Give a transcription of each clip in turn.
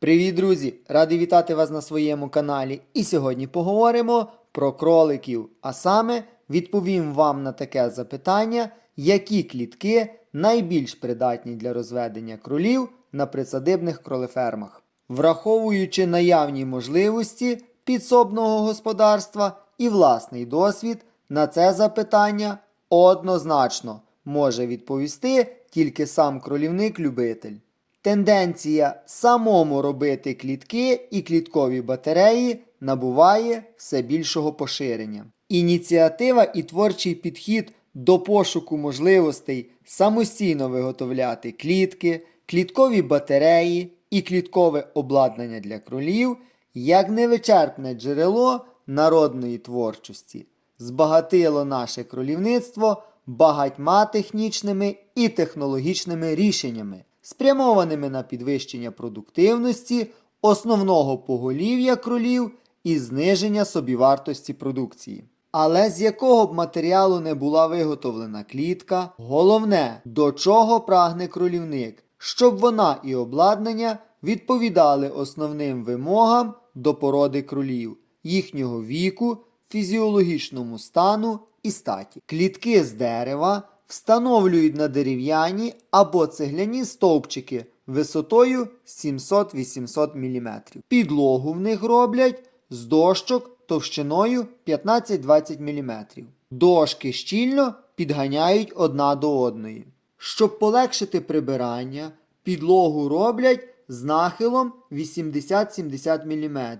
Привіт, друзі! Радий вітати вас на своєму каналі. І сьогодні поговоримо про кроликів. А саме відповім вам на таке запитання, які клітки найбільш придатні для розведення кролів на присадибних кролефермах. Враховуючи наявні можливості підсобного господарства і власний досвід, на це запитання однозначно може відповісти тільки сам кролівник-любитель. Тенденція самому робити клітки і кліткові батареї набуває все більшого поширення. Ініціатива і творчий підхід до пошуку можливостей самостійно виготовляти клітки, кліткові батареї і кліткове обладнання для кролів як невичерпне джерело народної творчості збагатило наше кролівництво багатьма технічними і технологічними рішеннями, спрямованими на підвищення продуктивності основного поголів'я кролів і зниження собівартості продукції. Але з якого б матеріалу не була виготовлена клітка, головне, до чого прагне кролівник, щоб вона і обладнання відповідали основним вимогам до породи кролів, їхнього віку, фізіологічному стану і статі. Клітки з дерева встановлюють на дерев'яні або цегляні стовпчики висотою 700-800 мм. Підлогу в них роблять з дощок товщиною 15-20 мм. Дошки щільно підганяють одна до одної. Щоб полегшити прибирання, підлогу роблять з нахилом 80-70 мм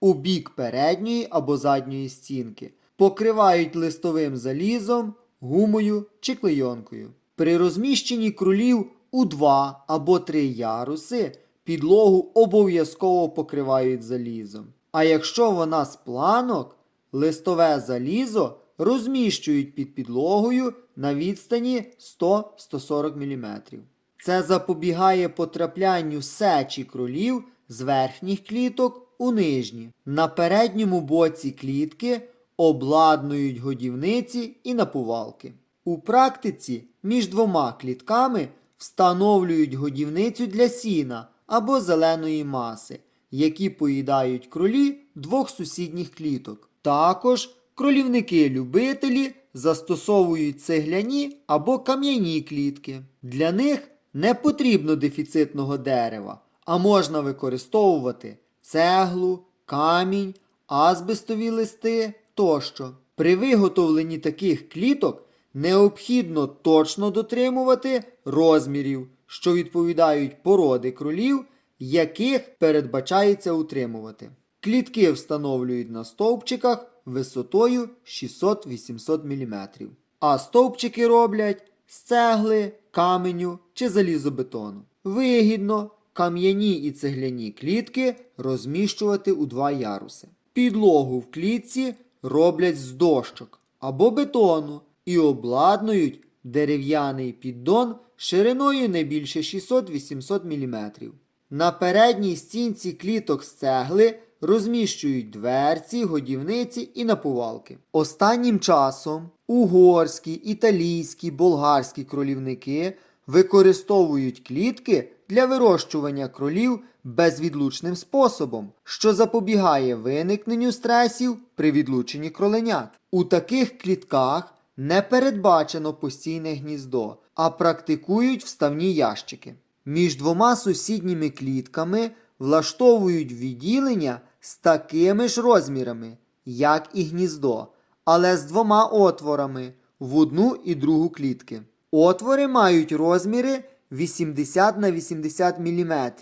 у бік передньої або задньої стінки. Покривають листовим залізом, гумою чи клейонкою. При розміщенні кролів у два або три яруси підлогу обов'язково покривають залізом. А якщо вона з планок, листове залізо розміщують під підлогою на відстані 100-140 мм. Це запобігає потраплянню сечі кролів з верхніх кліток у нижні. На передньому боці клітки обладнують годівниці і напувалки. У практиці між двома клітками встановлюють годівницю для сіна або зеленої маси, які поїдають кролі двох сусідніх кліток. Також кролівники-любителі застосовують цегляні або кам'яні клітки. Для них не потрібно дефіцитного дерева, а можна використовувати цеглу, камінь, азбестові листи тощо. При виготовленні таких кліток необхідно точно дотримувати розмірів, що відповідають породи кролів, яких передбачається утримувати. Клітки встановлюють на стовпчиках висотою 600-800 мм. А стовпчики роблять з цегли, каменю чи залізобетону. Вигідно кам'яні і цегляні клітки розміщувати у два яруси. Підлогу в клітці роблять з дощок або бетону і обладнують дерев'яний піддон шириною не більше 600-800 мм. На передній стінці кліток з цегли розміщують дверці, годівниці і напувалки. Останнім часом угорські, італійські, болгарські кролівники використовують клітки для вирощування кролів безвідлучним способом, що запобігає виникненню стресів при відлученні кроленят. У таких клітках не передбачено постійне гніздо, а практикують вставні ящики. Між двома сусідніми клітками влаштовують відділення з такими ж розмірами, як і гніздо, але з двома отворами в одну і другу клітки. Отвори мають розміри 80 на 80 мм,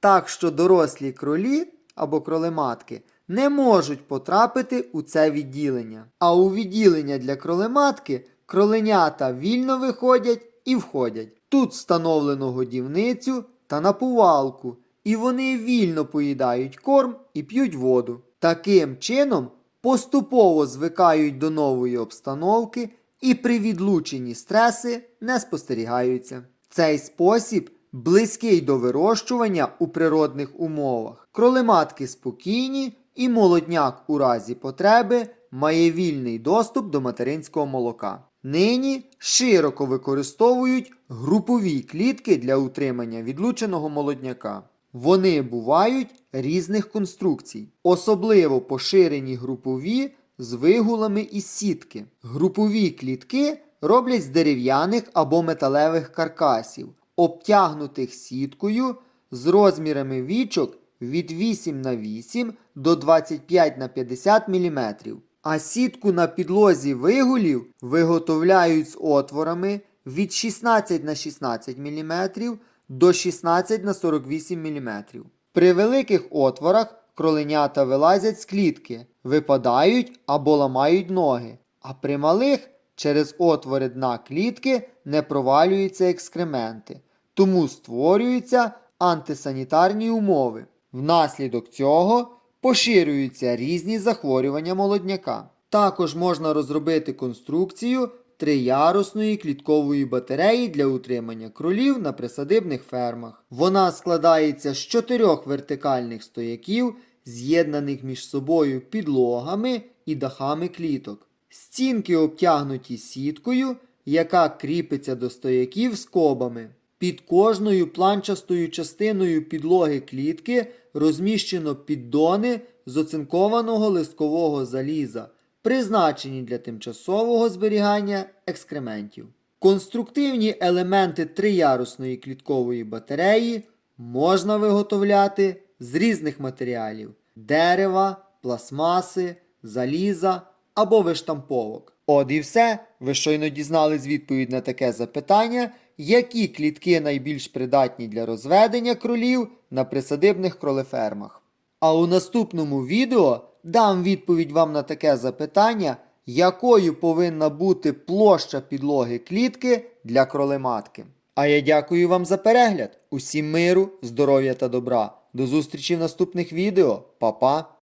так що дорослі кролі або кролематки не можуть потрапити у це відділення. А у відділення для кролематки кроленята вільно виходять і входять. Тут встановлено годівницю та напувалку, і вони вільно поїдають корм і п'ють воду. Таким чином поступово звикають до нової обстановки і при відлученні стреси не спостерігаються. Цей спосіб близький до вирощування у природних умовах. Кролематки спокійні і молодняк у разі потреби має вільний доступ до материнського молока. Нині широко використовують групові клітки для утримання відлученого молодняка. Вони бувають різних конструкцій, особливо поширені групові з вигулами із сітки. Групові клітки роблять з дерев'яних або металевих каркасів, обтягнутих сіткою з розмірами вічок від 8 на 8 до 25 на 50 мм. А сітку на підлозі вигулів виготовляють з отворами від 16 на 16 мм до 16 на 48 мм. При великих отворах кроленята вилазять з клітки, випадають або ламають ноги, а при малих через отвори дна клітки не провалюються екскременти, тому створюються антисанітарні умови. Внаслідок цього поширюються різні захворювання молодняка. Також можна розробити конструкцію триярусної кліткової батареї для утримання кролів на присадибних фермах. Вона складається з чотирьох вертикальних стояків, з'єднаних між собою підлогами і дахами кліток. Стінки обтягнуті сіткою, яка кріпиться до стояків скобами. Під кожною планчастою частиною підлоги клітки розміщено піддони з оцинкованого листкового заліза, призначені для тимчасового зберігання екскрементів. Конструктивні елементи триярусної кліткової батареї можна виготовляти з різних матеріалів: дерева, пластмаси, заліза або виштамповок. От і все. Ви щойно дізнались відповідь на таке запитання, які клітки найбільш придатні для розведення кролів на присадибних кролефермах. А у наступному відео дам відповідь вам на таке запитання, якою повинна бути площа підлоги клітки для кролематки. А я дякую вам за перегляд. Усім миру, здоров'я та добра. До зустрічі в наступних відео. Па-па!